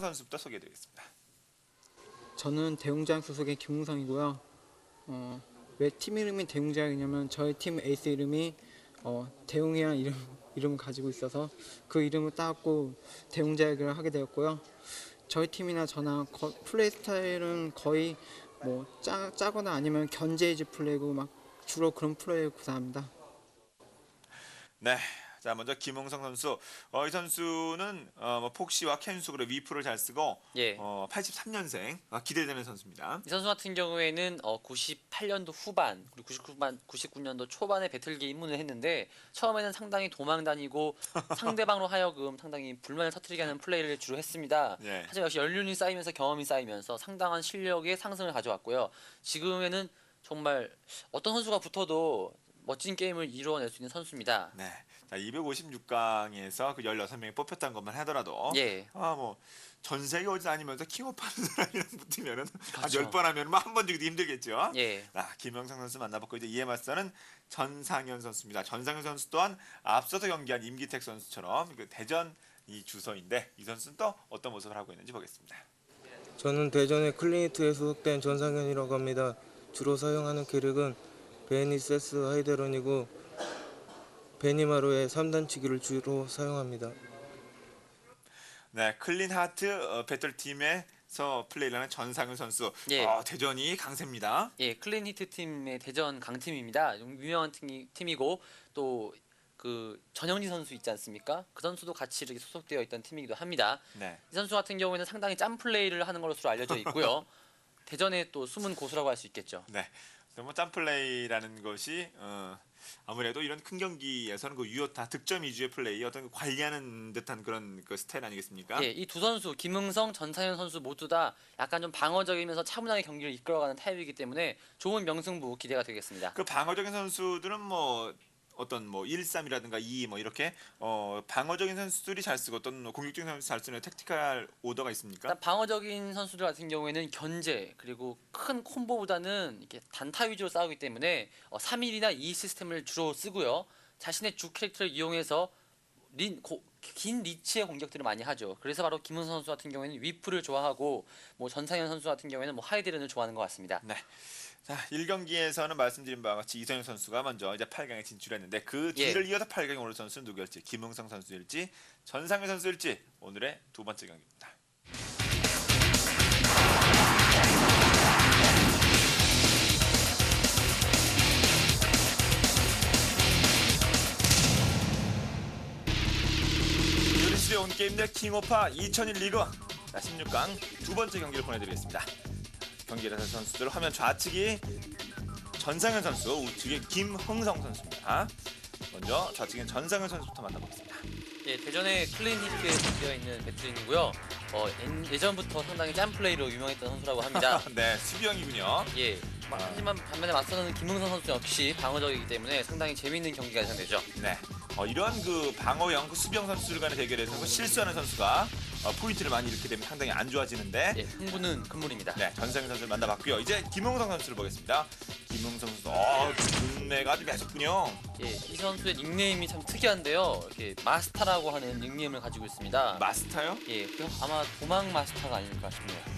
선수부터 소개해드리겠습니다. 저는 대웅자약 소속의 김웅성이고요. 어, 왜팀 이름이 대웅자약이냐면 저희 팀 에이스 이름이 어, 대웅이라는 이름, 이름을 가지고 있어서 그 이름을 따갖고 대웅자약을 하게 되었고요. 저희 팀이나 저나 거- 플레이 스타일은 거의 뭐 짜, 짜거나 아니면 견제이지 플레이고 막 주로 그런 플레이를 구사합니다. 네. 자 먼저 김홍성 선수. 어, 이 선수는 어, 뭐 폭시와 캔수 그리고 위프를 잘 쓰고 예. 어, 83년생 아, 기대되는 선수입니다. 이 선수 같은 경우에는 어, 98년도 후반 그리고 99년 99년도 초반에 배틀기에 입문을 했는데 처음에는 상당히 도망 다니고 상대방으로 하여금 상당히 불만을 터뜨리게 하는 플레이를 주로 했습니다. 예. 하지만 역시 연륜이 쌓이면서 경험이 쌓이면서 상당한 실력의 상승을 가져왔고요. 지금에는 정말 어떤 선수가 붙어도 멋진 게임을 이루어낼 수 있는 선수입니다. 네. 자 256강에서 그 16명이 뽑혔다는 것만 하더라도 예. 아 뭐전 세계 어디 다니면서 킹오프 하는 사람이랑 붙으면은 한 그렇죠. 10번 하면 뭐 한번 주기도 힘들겠죠. 예. 아, 김영상 선수 만나봤고 이제 이에 맞서는 전상현 선수입니다. 전상현 선수 또한 앞서서 경기한 임기택 선수처럼 그 대전 이 주소인데 이 선수는 또 어떤 모습을 하고 있는지 보겠습니다. 저는 대전의 클리니트에 소속된 전상현이라고 합니다. 주로 사용하는 캐릭은 베니세스 하이데론이고 베니마루의 3단치기를 주로 사용합니다. 네, 클린 하트 어, 배틀 팀에서 플레이를 하는 전상현 선수. 예. 어, 대전이 강세입니다. 예, 클린 히트 팀의 대전 강팀입니다. 좀 유명한 팀이, 팀이고 또 그 전영진 선수 있지 않습니까? 그 선수도 같이 이렇게 소속되어 있던 팀이기도 합니다. 네. 이 선수 같은 경우에는 상당히 짬 플레이를 하는 것으로 알려져 있고요. 대전의 또 숨은 고수라고 할 수 있겠죠. 네. 뭐 짬플레이라는 것이 어, 아무래도 이런 큰 경기에서는 그 유효 타 득점 위주의 플레이 어떤 그 관리하는 듯한 그런 그 스타일 아니겠습니까? 예, 이 두 선수 김흥성, 전상현 선수 모두 다 약간 좀 방어적이면서 차분하게 경기를 이끌어가는 타입이기 때문에 좋은 명승부 기대가 되겠습니다. 그 방어적인 선수들은 뭐 어떤 뭐 1-3이라든가 2 뭐 이렇게 어 방어적인 선수들이 잘 쓰고 어떤 뭐 공격적인 선수 잘 쓰는 택티컬 오더가 있습니까? 방어적인 선수들 같은 경우에는 견제 그리고 큰 콤보보다는 이렇게 단타 위주로 싸우기 때문에 어, 3일이나 2 시스템을 주로 쓰고요. 자신의 주 캐릭터를 이용해서 린, 고, 긴 리치의 공격들을 많이 하죠. 그래서 바로 김은선 선수 같은 경우에는 위프를 좋아하고 뭐 전상현 선수 같은 경우에는 뭐 하이드렌을 좋아하는 것 같습니다. 네. 자, 1경기에서는 말씀드린 바와 같이 이성현 선수가 먼저 이제 8강에 진출했는데 그 예. 뒤를 이어서 8강에 오른 선수는 누구일지 김흥성 선수일지 전상현 선수일지 오늘의 두 번째 경기입니다. 유리시대 온게임 대 킹오파 2001 리그 자, 16강 두 번째 경기를 보내드리겠습니다. 경기를 하는 선수들 화면 좌측이 전상현 선수, 우측이 김흥성 선수입니다. 먼저 좌측인 전상현 선수부터 만나보겠습니다. 예, 대전의 클린 히트에 되어 있는 배트린이고요. 어, 엔- 예전부터 상당히 짠 플레이로 유명했던 선수라고 합니다. 네, 수비형이군요. 예. 마- 하지만 반면에 맞서는 김흥선 선수 역시 방어적이기 때문에 상당히 재미있는 경기가 예상되죠. 네, 어, 이러한 그 방어형, 그 수비형 선수들 간의 대결에서 그 실수하는 선수가 어, 포인트를 많이 잃게 되면 상당히 안 좋아지는데 예, 흥부는 큰물입니다. 네, 전상현 선수를 만나봤고요. 이제 김흥성 선수를 보겠습니다. 김흥성 선수, 어, 눈매가 아주 매섭군요. 예, 이 선수의 닉네임이 참 특이한데요. 이렇게 마스타라고 하는 닉네임을 가지고 있습니다. 마스터요? 예, 그 아마 도망 마스터가 아닐까 싶네요.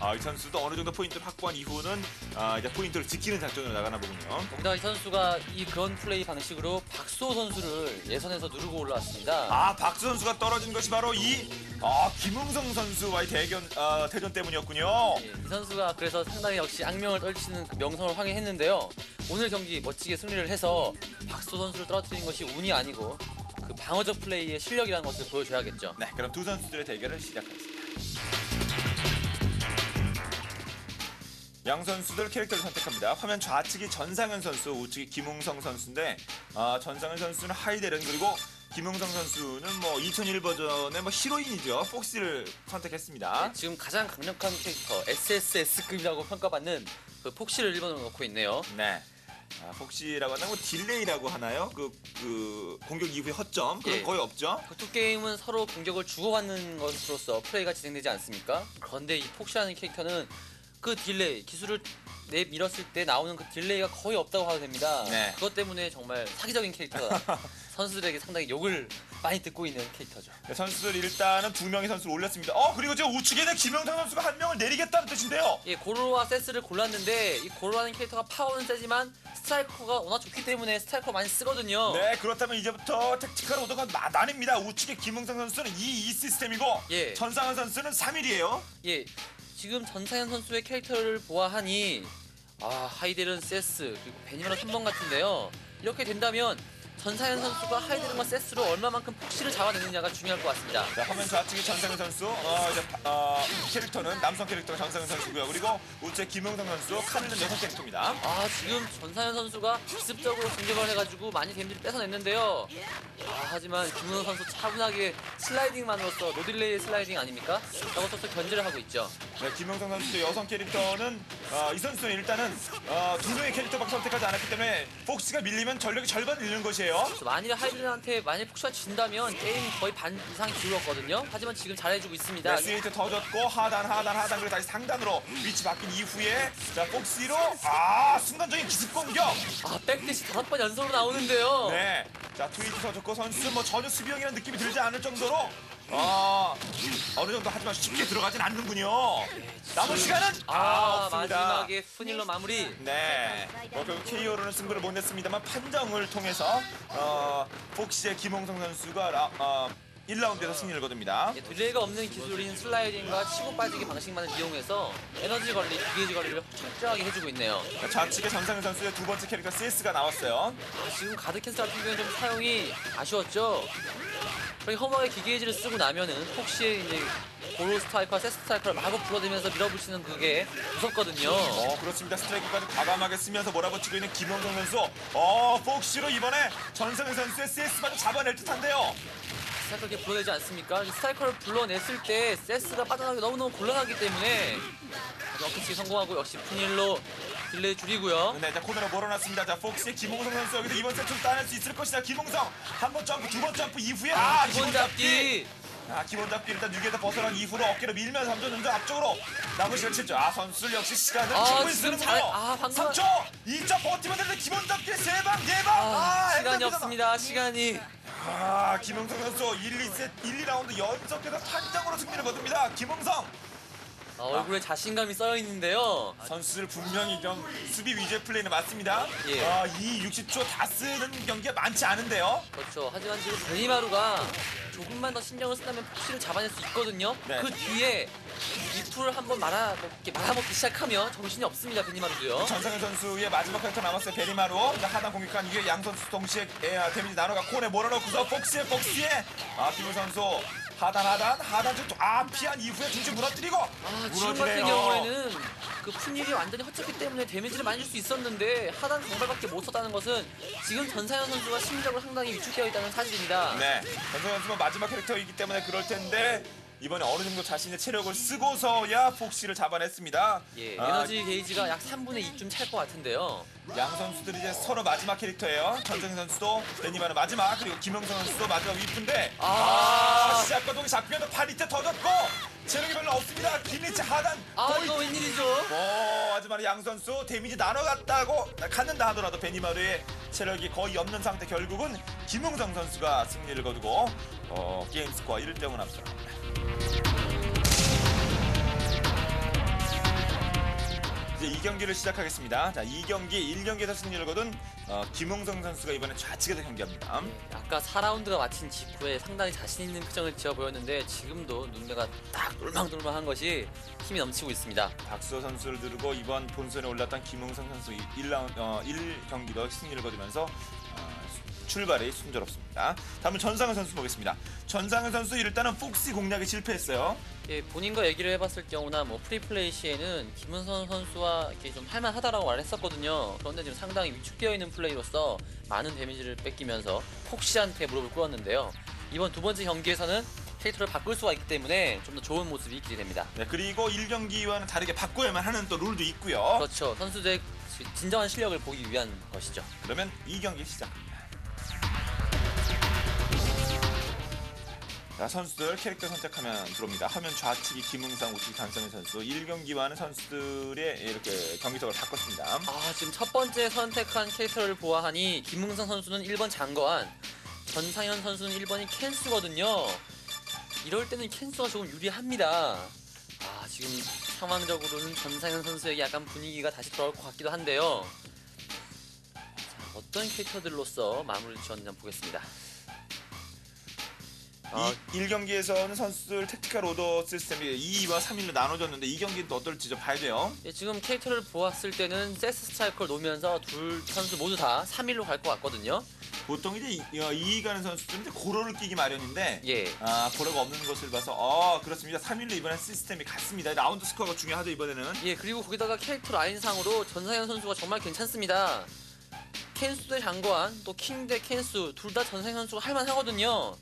아, 이 선수도 어느 정도 포인트를 확보한 이후는 아, 이제 포인트를 지키는 작전으로 나가나 보군요. 거기다가 이 선수가 이 그런 플레이 방식으로 박수호 선수를 예선에서 누르고 올라왔습니다. 아 박수 선수가 떨어진 것이 바로 이 아, 김흥성 선수와의 대견 아, 대전 때문이었군요. 예, 이 선수가 그래서 상당히 역시 악명을 떨치는 그 명성을 확인했는데요. 오늘 경기 멋지게 승리를 해서 박수 선수를 떨어뜨린 것이 운이 아니고 그 방어적 플레이의 실력이라는 것을 보여줘야겠죠. 네, 그럼 두 선수들의 대결을 시작하겠습니다. 양 선수들 캐릭터를 선택합니다. 화면 좌측이 전상현 선수, 우측이 김웅성 선수인데 아, 전상현 선수는 하이데른 그리고 김웅성 선수는 뭐 2001 버전의 뭐 히로인이죠. 폭시를 선택했습니다. 네, 지금 가장 강력한 캐릭터 SSS급이라고 평가받는 그 폭시를 1번으로 놓고 있네요. 네. 아, 폭시라고 하나 뭐 딜레이라고 하나요? 그, 그 공격 이후의 허점 그건 예. 거의 없죠. 그두 게임은 서로 공격을 주고받는 것으로서 플레이가 진행되지 않습니까? 그런데 이 폭시라는 캐릭터는 그 딜레이 기술을 내 밀었을 때 나오는 그 딜레이가 거의 없다고 하도 됩니다. 네. 그것 때문에 정말 사기적인 캐릭터다. 선수들에게 상당히 욕을 많이 듣고 있는 캐릭터죠. 네, 선수들 일단은 두 명의 선수를 올렸습니다. 어 그리고 지금 우측에는 김영상 선수가 한 명을 내리겠다는 뜻인데요. 예, 고로와 세스를 골랐는데 이 고로라는 캐릭터가 파워는 세지만 스트라이커가 워낙 좋기 때문에 스트라이커 많이 쓰거든요. 네 그렇다면 이제부터 택티컬 오더가 마- 나뉩니다. 우측에 김영상 선수는 2, 2 시스템이고 예. 전상현 선수는 3일이에요. 예, 지금 전상현 선수의 캐릭터를 보아하니 아 하이델은 세스 그리고 베니마라 3번 같은데요. 이렇게 된다면 전상현 선수가 하이델과 세스로 얼마만큼 폭시를 잡아내느냐가 중요할 것 같습니다. 자, 화면 좌측이 전상현 선수, 어, 이제 파- 어, 캐릭터는 남성 캐릭터가 전상현 선수고요. 그리고 우측 김영상 선수, 카드는 여성 캐릭터입니다. 아 지금 전상현 선수가 기습적으로 공격을 해가지고 많이 데미지를 뺏어냈는데요. 아 하지만 김은호 선수 차분하게 슬라이딩만으로써 노딜레이 슬라이딩 아닙니까? 저것부터 견제를 하고 있죠. 네, 김영상 선수 여성 캐릭터는 어, 이 선수는 일단은 어, 두 명의 캐릭터밖에 선택하지 않았기 때문에 폭스가 밀리면 전력이 절반 잃는 것이 에요. 그래서 만일에 하이든한테 만약 폭시가 진다면 게임 거의 반 이상이 줄었거든요. 하지만 지금 잘해주고 있습니다. 네, 스웨이트 터졌고 하단 하단 하단 그리고 다시 상단으로 위치 바뀐 이후에 자 폭스로 아 순간적인 기습 공격. 아 백대시 다섯 번 연속으로 나오는데요. 네, 자 트위트 터졌고 선수 뭐 전혀 수비형이라는 느낌이 들지 않을 정도로 어 어느 정도 하지만 쉽게 들어가진 않는군요. 남은 시간은 아, 없습니다. 마지막에 푸닐로 마무리. 네, 뭐 결국 KO로는 승부를 못 냈습니다만 판정을 통해서 어, 폭시의 김홍성 선수가 라, 어, 1라운드에서 승리를 거둡니다. 예, 딜레이가 없는 기술인 슬라이딩과 치고 빠지기 방식만을 이용해서 에너지 관리, 기계지 관리를 철저하게 해주고 있네요. 자, 좌측에 전상현 선수의 두 번째 캐릭터 CS가 나왔어요. 아, 지금 가드 캔슬 같은 경우는 좀 사용이 아쉬웠죠. 그렇게 허무하게 기계지를 쓰고 나면은 혹시 이제 고로 스트라이커와 세스 스트라이커를 마구 불러대면서 밀어붙이는 그게 무섭거든요. 어 그렇습니다. 스트라이크까지 과감하게 쓰면서 몰아붙이고 있는 김홍성 선수. 어 폭시로 이번에 전상현 선수의 CS만 잡아낼 듯한데요. 스트라이커 이렇게 불러내지 않습니까? 스트라이커를 불러냈을 때 세스가 빠져나가기 너무너무 곤란하기 때문에 아주 어깨치기 성공하고 역시 푸닐로 딜레이 줄이고요. 네, 자 코너로 몰아놨습니다. 자 폭시의 김홍성 선수 여기서 이번 세트를 따낼 수 있을 것이다. 김홍성 한 번 점프, 두 번 점프 이후에 아, 기본 잡기. 아 기본 잡기 일단 6에서 벗어난 이후로 어깨로 밀면서 3점 전전 앞쪽으로 남은 시간 7초. 아 선수들 역시 시간을 아, 충분히 지금 쓰는군요. 잘- 아, 방금- 3초, 2점 버티면 되는데 기본 잡기 세 방, 네 방. 아, 시간이 행동이다. 없습니다. 시간이. 아 김홍성 선수 1, 2세트 1, 2라운드 연속해서 판정으로 승리를 거둡니다. 김홍성 아, 얼굴에 자신감이 쌓여 있는데요. 선수들 분명히 좀 수비 위주의 플레이는 맞습니다. 예. 아, 이 60초 다 쓰는 경기가 많지 않은데요. 그렇죠. 하지만 지금 베니마루가 조금만 더 신경을 쓴다면 폭시를 잡아낼 수 있거든요. 네. 그 뒤에 이풀을 한번 말아 먹기 말아먹기 시작하면 정신이 없습니다. 베니마루도요. 전상현 선수의 마지막 쿼터 남았어요. 베리마로 자, 하단 공격한 이후에 양 선수 동시에 에, 아, 데미지 나눠가 콘에 몰아넣고서 폭스에 폭스에 아 김우 선수 하단 하단 하단 쪽. 아 피한 이후에 중심 무너뜨리고. 아, 지금 같은 경우에는 그 푼일이 완전히 헛쳤기 때문에 데미지를 많이 줄 수 있었는데 하단 정발밖에 못 썼다는 것은 지금 전사현 선수가 심리적으로 상당히 위축되어 있다는 사실입니다. 네. 전상현 선수는 마지막 캐릭터이기 때문에 그럴 텐데 이번에 어느 정도 자신의 체력을 쓰고서야 폭시를 잡아냈습니다. 예, 아, 에너지 게이지가 약 3분의 2쯤 찰 것 같은데요. 양 선수들이 이제 서로 마지막 캐릭터예요. 전정현 선수도 데니마는 마지막 그리고 김영성 선수도 마지막 위프인데 아. 아, 시작과 동시 잡히면서 파리트 터졌고 체력이 별로 없습니다. 김리치 하단 아, 거의 이거 웬일이죠? 어, 하지만 양 선수 데미지 나눠 갔다고 갔는다 하더라도 베니마르의 체력이 거의 없는 상태 결국은 김용성 선수가 승리를 거두고 어, 게임 스코어 1대0을 앞서갑니다. 이제 이 경기를 시작하겠습니다. 자, 이 경기 1경기에서 승리를 거둔 어, 김용성 선수가 이번에 좌측에서 경기합니다. 아까 4라운드가 마친 직후에 상당히 자신 있는 표정을 지어 보였는데 지금도 눈매가 딱 놀망놀망한 것이 힘이 넘치고 있습니다. 박수호 선수를 두르고 이번 본선에 올랐던 김웅성 선수 1라운 어, 1경기도 승리를 거두면서 어, 출발이 순조롭습니다. 다음은 전상현 선수 보겠습니다. 전상현 선수 일단은 폭시 공략에 실패했어요. 예, 본인과 얘기를 해봤을 경우나 뭐 프리플레이 시에는 김은선 선수와 이렇게 좀 할만하다라고 말했었거든요. 그런데 지금 상당히 위축되어 있는 플레이로서 많은 데미지를 뺏기면서 폭시한테 무릎을 꿇었는데요. 이번 두 번째 경기에서는 캐릭터를 바꿀 수가 있기 때문에 좀 더 좋은 모습이 기대됩니다. 네, 그리고 1경기와는 다르게 바꿔야만 하는 또 룰도 있고요. 그렇죠. 선수들의 진정한 실력을 보기 위한 것이죠. 그러면 2경기 시작합니다. 자, 선수들 캐릭터 선택하면 들어옵니다. 화면 좌측이 김웅상, 우측이 단성현 선수. 1경기와는 선수들의 이렇게 경기석을 바꿨습니다. 아 지금 첫 번째 선택한 캐릭터를 보아하니 김문성 선수는 1번 장거한 전상현 선수는 1번이 캔수거든요. 이럴 때는 캔수가 조금 유리합니다. 아 지금 상황적으로는 전상현 선수에게 약간 분위기가 다시 돌아올 것 같기도 한데요. 자, 어떤 캐릭터들로서 마무리를 지었는지 한번 보겠습니다. 아, 이 1경기에서는 선수들 택티컬 오더 시스템이 2와 3일로 나눠졌는데 이 경기는 또 어떨지 좀 봐야 돼요. 예, 지금 캐릭터를 보았을 때는 세스 스트라이커를 놓으면서 둘 선수 모두 다 3일로 갈 것 같거든요. 보통 이제 2위 가는 선수들은 이제 고로를 끼기 마련인데 예. 아 고로가 없는 것을 봐서 어 그렇습니다. 3일로 이번엔 시스템이 같습니다. 라운드 스코어가 중요하죠 이번에는. 예, 그리고 거기다가 캐릭터 라인상으로 전상현 선수가 정말 괜찮습니다. 캔수 대 장관, 또 킹 대 캔수 둘 다 전상현 선수가 할만하거든요.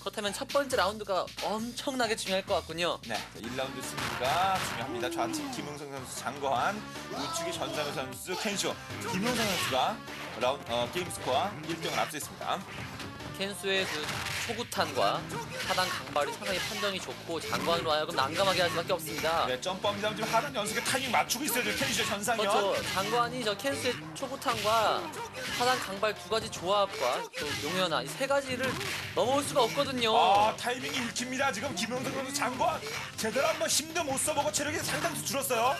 그렇다면 첫 번째 라운드가 엄청나게 중요할 것 같군요. 네, 자, 1라운드 승리가 중요합니다. 좌측 김흥성 선수 장거한, 우측이 전상우 선수 켄쇼. 김흥성 선수가 라운 어, 게임 스코어 1등을 앞서 있습니다. 캔수의 그 초구탄과 하단 강발이 상당히 판정이 좋고 장관으로 하여금 난감하게 할 수밖에 없습니다. 네, 점프합니다. 지금 하단 연속에 타이밍 맞추고 있어요. 지금 켄쇼 전상현. 그렇죠. 장관이 저 캔스의 초구탄과 하단 강발 두 가지 조합과 또 용연아 이세 가지를 넘어올 수가 없거든요. 아 타이밍이 읽힙니다. 지금 김흥성 선수 장관 제대로 한번 힘도 못 써보고 체력이 상당히 줄었어요.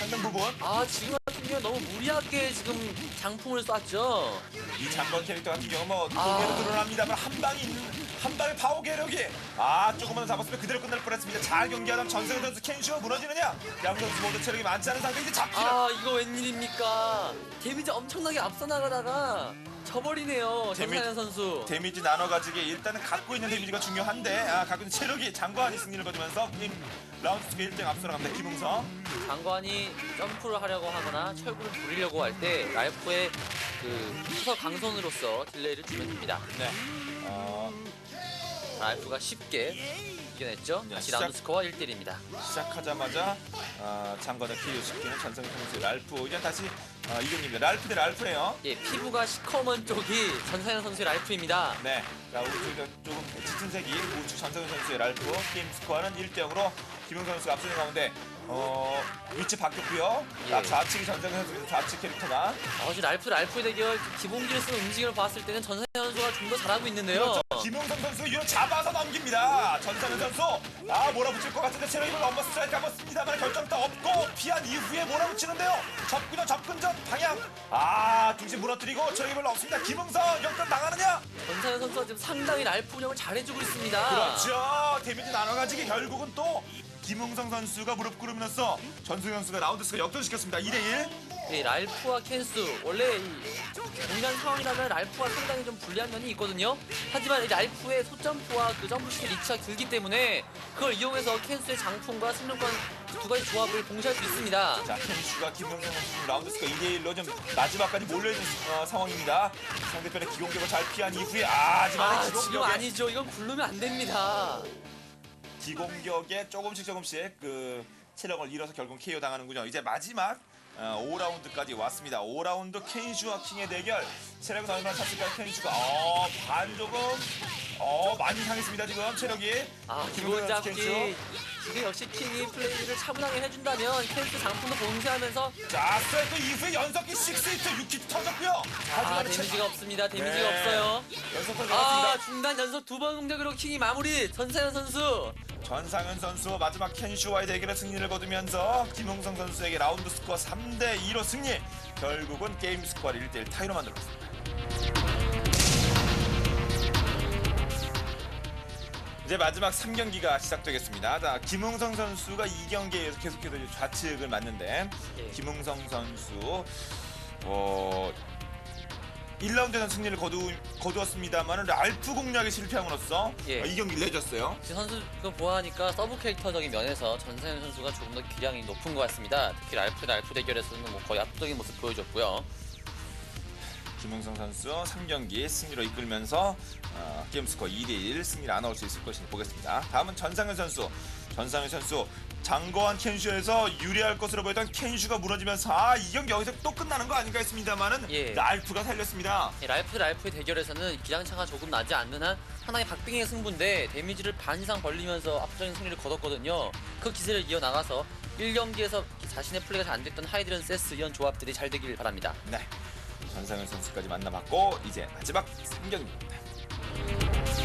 상당 부분. 아 지금 경우 너무 무리하게 지금 장풍을 쐈죠. 이 장관 캐릭터 같은 경우 뭐 아. 공개로 드러납니다만 한 방이 있는 한 방의 파워 계력이 아 조금만 더 잡았으면 그대로 끝날 뻔했습니다. 잘 경기하던 전세현 선수 켄쇼 무너지느냐? 양 선수 모두 체력이 많지 않은 상태 이제 잡히는. 아 이거 웬일입니까? 데미지 엄청나게 앞서 나가다가 져버리네요. 데미- 전상현 선수. 데미지 나눠 가지기 일단은 갖고 있는 데미지가 중요한데 아 갖고 있는 체력이 장관이 승리를 거두면서 게임 라운드 속에 1등 앞서 나갑니다. 김웅성. 장관이 점프를 하려고 하거나 철구를 부리려고 할때 랄프의 그 수서 강선으로서 딜레이를 주면 됩니다. 네. 어, 랄프가 쉽게 이겨냈죠. 네, 다시. 라운드 스코어 1대1입니다. 시작하자마자 아, 장관의 키를 시키는 전성현 선수 랄프 이제 다시 아, 이경입니다. 랄프 대 랄프예요. 예, 피부가 시커먼 쪽이 전상현 선수의 랄프입니다. 네. 자, 오른쪽에 조금 짙은 색이 우측 전성현 선수의 랄프 게임 스코어는 1대 0으로 김용선 선수가 앞서는 가운데 어, 위치 바뀌었고요. 예. 아, 좌측이 전성현 선수 좌측 캐릭터가 어, 지금 랄프 랄프 대결 기본기를 쓰는 움직임을 봤을 때는 전상현 선수가 좀 더 잘하고 있는데요. 그렇죠. 김용선 선수 이거 잡아서 넘깁니다. 전상현 선수 아 몰아붙일 것 같은데 체력이 넘버 스트라이크 한번 씁니다만 결정타 없고 피한 이후에 몰아붙이는데요. 접근전 접근전 방향 아 중심 무너뜨리고 체력이 별로 없습니다. 김용선 역전 나가느냐? 전상현 선수가 지금 상당히 랄프 운영을 잘해주고 있습니다. 그렇죠. 데미지 나눠가지고 결국은 또 김웅성 선수가 무릎 꿇으면서 전승현 선수가 라운드 스가 역전시켰습니다. 2대1. 예, 랄프와 캔스 원래 이 공간 상황이라면 랄프가 상당히 좀 불리한 면이 있거든요. 하지만 이 랄프의 소점프와 그 점프시의 리치가 길기 때문에 그걸 이용해서 캔스의 장풍과 승용권 두 가지 조합을 봉쇄할 수 있습니다. 자, 켄슈가 김웅성 선수 라운드 스가 2대1로 좀 마지막까지 몰려있는 어, 상황입니다. 상대편의 기공격을 잘 피한 이후에 아, 하지만 아 지금 기공격에 아니죠. 이건 굴르면 안 됩니다. 기공격에 조금씩 조금씩 그 체력을 잃어서 결국 KO 당하는군요. 이제 마지막 어, 5라운드까지 왔습니다. 5라운드 켄슈와 킹의 대결. 체력은 얼마나 찼을까요, 켄슈가? 어, 반 조금 어, 많이 상했습니다, 지금 체력이. 아 기본 잡기 켄슈. 지금 역시 킹이 플레이를 차분하게 해준다면 캔스 장풍도 봉쇄하면서 자, 스트라이크 이후에 연속기 6히트 6히트 터졌고요. 아 하지만 데미지가 없습니다. 데미지가 네. 없어요. 연속 터 아. 중단 연속 두 번 공격으로 킹이 마무리 전사현 선수 전상현 선수 마지막 켄슈와의 대결에 승리를 거두면서 김홍성 선수에게 라운드 스코어 3대 2로 승리. 결국은 게임 스코어를 1대1 타이로 만들었습니다. 이제 마지막 3경기가 시작되겠습니다. 자, 김웅성 선수가 2경기에서 계속해서 좌측을 맞는데 예. 김웅성 선수 어 1라운드에서 승리를 거두, 거두었습니다만 알프 공략에 실패함으로써 예. 어, 이 경기를 내줬어요. 지금 선수 그 보아하니까 서브 캐릭터적인 면에서 전사현 선수가 조금 더 기량이 높은 것 같습니다. 특히 랄프 대 랄프 대결에서는 뭐 거의 압도적인 모습 보여줬고요. 김웅성 선수 3경기 승리로 이끌면서 어, 게임 스코어 2대1 승리를 안아올 수 있을 것인지 보겠습니다. 다음은 전상현 선수. 전상현 선수 장거한 켄슈에서 유리할 것으로 보였던 켄슈가 무너지면서 아, 이 경기 여기서 또 끝나는 거 아닌가 했습니다만은 예. 랄프가 살렸습니다. 이 랄프 대 랄프의 대결에서는 기량차가 조금 나지 않는 한 상당히 박빙의 승부인데 데미지를 반 이상 벌리면서 압도적인 승리를 거뒀거든요. 그 기세를 이어나가서 1경기에서 자신의 플레이가 잘 안 됐던 하이드런 세스 이런 조합들이 잘 되길 바랍니다. 네. 전상현 선수까지 만나봤고 이제 마지막 3경기입니다.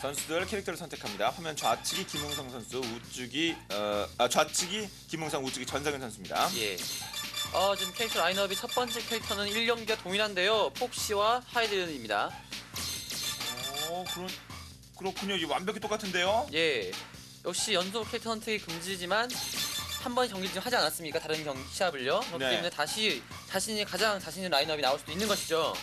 선수들 캐릭터를 선택합니다. 화면 좌측이 김웅성 선수, 우측이 어, 아, 좌측이 김웅성, 우측이 전상현 선수입니다. 예. 어, 지금 캐릭터 라인업이 첫 번째 캐릭터는 1경기가 동일한데요. 폭시와 하이든입니다. 오, 그런 그렇군요. 이 완벽히 똑같은데요. 예. 역시 연속 캐릭터 선택이 금지지만 한 번 경기를 좀 하지 않았습니까? 다른 경기 시합을요. 그렇기 네. 때문에 다시 자신이 가장 자신의 라인업이 나올 수도 있는 것이죠.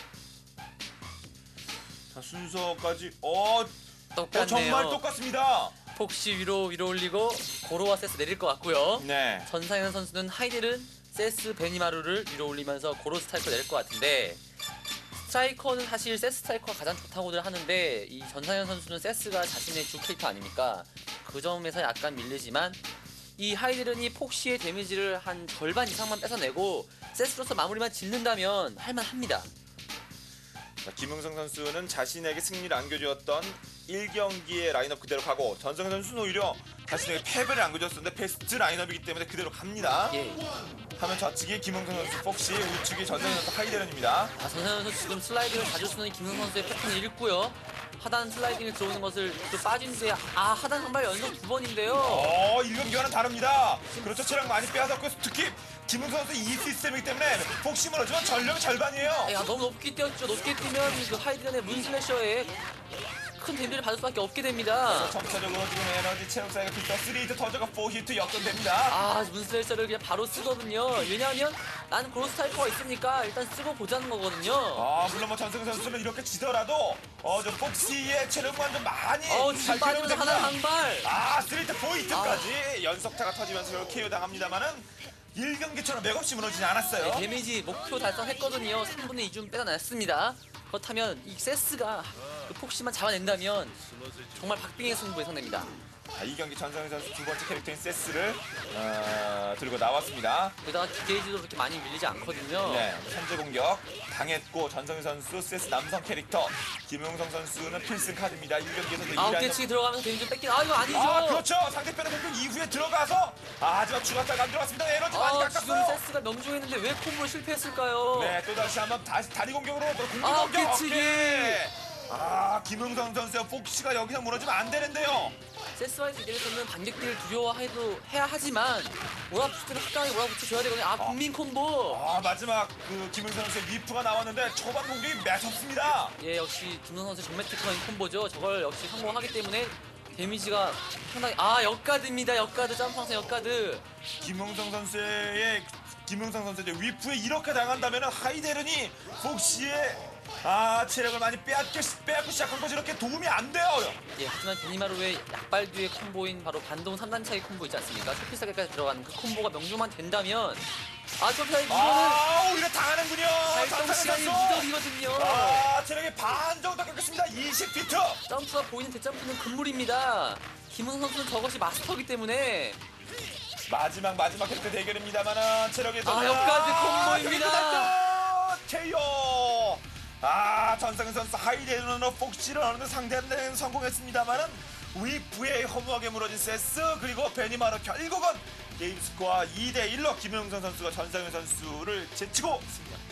자 순서까지 어, 어 똑같네요. 정말 똑같습니다. 폭시 위로 위로 올리고 고로와 세스 내릴 것 같고요. 네. 전상현 선수는 하이델은 세스 베니마루를 위로 올리면서 고로 스트라이커 내릴 것 같은데 스트라이커는 사실 세스 스트라이커가 가장 좋다고들 하는데 이 전상현 선수는 세스가 자신의 주 캐릭터 아닙니까? 그 점에서 약간 밀리지만 이 하이델은이 폭시의 데미지를 한 절반 이상만 뺏어내고 세스로서 마무리만 짓는다면 할만합니다. 자, 김웅성 선수는 자신에게 승리를 안겨주었던 1경기의 라인업 그대로 가고 전성현 선수는 오히려 자신에게 패배를 안겨줬었는데 베스트 라인업이기 때문에 그대로 갑니다. 예. 화면 좌측이 김웅성 선수, 폭시, 우측이 전성현 선수, 하이데런입니다. 아, 전상현 선수 지금 슬라이딩을 자주 쓰는 김승 선수의 패턴을 읽고요. 하단 슬라이딩에 들어오는 것을 또 빠진 뒤에 아 하단 한 발 연속 두 번인데요. 어, 1경기와는 다릅니다. 그렇죠. 체력 많이 빼앗았고 특히 김웅성 선수 이 시스템이기 때문에 폭시 무너지면 전력의 절반이에요. 야 너무 높게 뛰었죠. 높게 뛰면 그 하이드런의 문슬래셔에 큰 데미지를 받을 수밖에 없게 됩니다. 점차적으로 지금 에너지 체력 사이가 비슷한 3히트 터져가 4히트 역전됩니다. 아 문슬래셔를 그냥 바로 쓰거든요. 왜냐하면 나는 그로스 타이퍼가 있으니까 일단 쓰고 보자는 거거든요. 아 물론 뭐 전승 선수는 이렇게 지더라도 어저 폭시의 체력만 좀 많이 어 지금 잘 빠지면서 키우면 하단 됩니다. 한 발. 아 스트레이트 포인트까지 연속타가 터지면서 KO 당합니다만은 1경기처럼 맥없이 무너지지 않았어요. 네, 데미지 목표 달성했거든요. 3분의 2좀 빼어냈습니다. 그렇다면 이 세스가 그 폭시만 잡아낸다면 정말 박빙의 승부 예상됩니다. 자, 이 경기 전성현 선수 두 번째 캐릭터인 세스를 어, 들고 나왔습니다. 게다가 기게이지도 그렇게 많이 밀리지 않거든요. 네, 선제 공격 당했고 전성현 선수 세스 남성 캐릭터 김용성 선수는 필승 카드입니다. 1경기에서 아홉 개 치기 들어가면서 데미지 좀 뺏긴 아 이거 아니죠? 아 그렇죠 상대편의 공격 이후에 들어가서 아, 하지만 추가타가 안 들어갔습니다 에너지 많이 아, 지금 깎았어요 세스가 명중했는데 왜 콤보를 실패했을까요? 네, 또 다시 한번 다시 다리 공격으로 또 공격 아, 공격. 깨치기. 오케이. 아, 김흥성 선수의 폭시가 여기서 무너지면 안 되는데요. 세스와의 대결에서는 반격기를 두려워해도 해야 하지만 몰아붙이를 확실하게 몰아붙여줘야 되거든요. 아 국민 콤보. 아, 마지막 그 김흥성 선수의 리프가 나왔는데 초반 공격이 매섭습니다. 예 역시 김선 선수 정맥 테크인 콤보죠. 저걸 역시 성공하기 때문에 데미지가 상당히 아 역가드입니다. 역가드 점프항상 역가드. 김흥성 선수의 김흥성 선수의 위프에 이렇게 당한다면 하이데른이 폭시의 아 체력을 많이 빼앗기 빼앗고 시작한 거지 이렇게 도움이 안 돼요. 예 하지만 베니마루의 약발 뒤의 콤보인 바로 반동 3단차의 콤보 있지 않습니까? 초피사계까지 들어가는 그 콤보가 명중만 된다면 아 초피사 이거는 아, 오히려 당하는군요. 발동 시간이. 무적이거든요. 아, 체력이 반 정도 깎였습니다. 20피트. 점프가 보이는 대점프는 금물입니다. 김은성 선수는 저것이 마스터이기 때문에 마지막 마지막 캐릭터 대결입니다만은 체력이 아, 역까지 콤보입니다. KO. 아 전상현 선수 하이데르너 폭시를 어느 데는 성공했습니다만은 위프의 허무하게 무너진 세스 그리고 베니마르 결국은 게임 스코어 2대 1로 김영선 선수가 전상현 선수를 제치고 승리합니다.